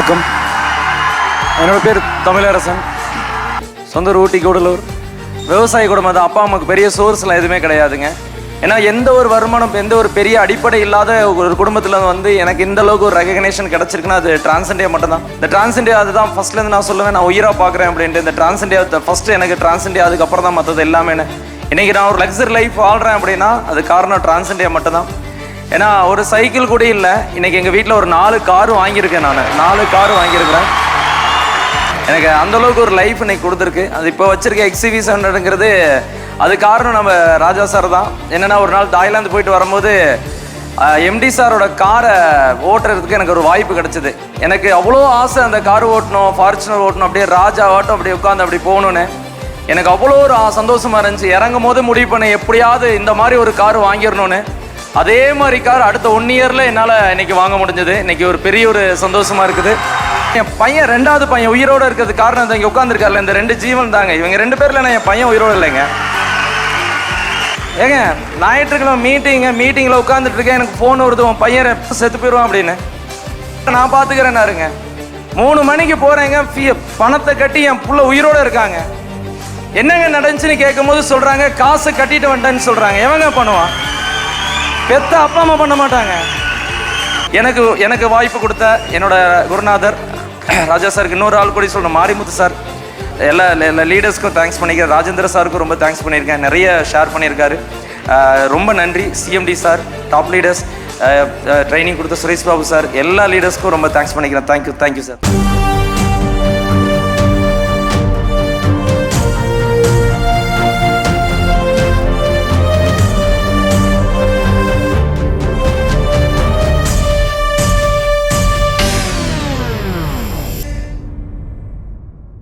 வணக்கம். என்னோட பேர் தமிழரசன். சொந்த ஊட்டி கூடலூர். விவசாய குடும்பம் தான். அப்பா அம்மாவுக்கு பெரிய சோர்ஸ்லாம் எதுவுமே கிடையாதுங்க. ஏன்னா எந்த ஒரு வருமானம் எந்த ஒரு பெரிய அடிப்படை இல்லாத ஒரு குடும்பத்தில் வந்து எனக்கு இந்த அளவுக்கு ஒரு ரெகக்னேஷன் கிடச்சிருக்குன்னா அது டிரான்சென்டே மட்டும்தான் இந்த டிரான்சென்டே அதுதான் ஃபர்ஸ்ட்லேருந்து நான் சொல்லுவேன். நான் உயிராக பார்க்குறேன் அப்படின்ட்டு இந்த டிரான்சென்டே ஃபர்ஸ்ட் எனக்கு டிரான்சென்டே அதுக்கப்புறம் தான் மற்றது எல்லாமே இன்னைக்கு நான் ஒரு லக்ஸரி லைஃப் வாழ்கிறேன் அப்படின்னா அது காரணம் டிரான்சென்டே மட்டும் தான். ஏன்னா ஒரு சைக்கிள் கூட இல்லை. இன்னைக்கு எங்கள் வீட்டில் ஒரு நாலு காரும் வாங்கியிருக்கேன் நான். நாலு காரும் வாங்கியிருக்கிறேன். எனக்கு அந்தளவுக்கு ஒரு லைஃப் இன்னைக்கு கொடுத்துருக்கு. அது இப்போ வச்சிருக்க எக்ஸிவி செவன்ங்கிறது அது காரணம் நம்ம ராஜா சார் தான். என்னென்னா ஒரு நாள் தாய்லாந்து போயிட்டு வரும்போது எம்டி சாரோட காரை ஓட்டுறதுக்கு எனக்கு ஒரு வாய்ப்பு கிடச்சிது. எனக்கு அவ்வளோ ஆசை அந்த கார் ஓட்டணும் ஃபார்ச்சுனர் ஓட்டணும் அப்படியே ராஜா ஆட்டம் அப்படியே உட்காந்து அப்படி போகணுன்னு எனக்கு அவ்வளோ ஒரு சந்தோஷமாக இருந்துச்சு. இறங்கும் போது முடிவு பண்ணேன் எப்படியாவது இந்த மாதிரி ஒரு கார் வாங்கிடணும்னு. அதே மாதிரி கார் அடுத்த ஒன் இயரில் என்னால் இன்னைக்கு வாங்க முடிஞ்சது. இன்னைக்கு ஒரு பெரிய ஒரு சந்தோஷமா இருக்குது. என் பையன் ரெண்டாவது பையன் உயிரோட இருக்கிறது காரணம் இங்கே உட்காந்துருக்காருல இந்த ரெண்டு ஜீவன் தாங்க. இவங்க ரெண்டு பேரில் என் பையன் உயிரோடு இல்லைங்க. ஏங்க ஞாயிற்றுக்கிழமை மீட்டிங்க மீட்டிங்கில் உட்காந்துட்டு இருக்கேன். எனக்கு ஃபோன் வருது உன் பையன் எப்போ செத்து போயிடுவான் அப்படின்னு. நான் பார்த்துக்கிறேன்னாருங்க மூணு மணிக்கு போகிறேங்க ஃபீ பணத்தை கட்டி என் புள்ள உயிரோட இருக்காங்க. என்னங்க நடந்துச்சுன்னு கேட்கும்போது சொல்கிறாங்க காசு கட்டிட்டு வந்துட்டேன்னு சொல்கிறாங்க எவங்க பண்ணுவான்? பெத்த அப்பா அம்மா பண்ண மாட்டாங்க. எனக்கு எனக்கு வாய்ப்பு கொடுத்த என்னோட குருநாதர் ராஜா சாருக்கு இன்னொரு ஆள் கூட சொல்லணும். மாரிமுத்து சார். எல்லா எல்லா லீடர்ஸ்க்கும் தேங்க்ஸ் பண்ணிக்கிறேன் ராஜேந்திர சாருக்கும் ரொம்ப தேங்க்ஸ் பண்ணியிருக்கேன் நிறைய ஷேர் பண்ணியிருக்காரு ரொம்ப நன்றி CMD sir top leaders training கொடுத்த சுரேஷ் பாபு சார். எல்லா லீடர்ஸ்க்கும் ரொம்ப தேங்க்ஸ் பண்ணிக்கிறேன். Thank you thank you sir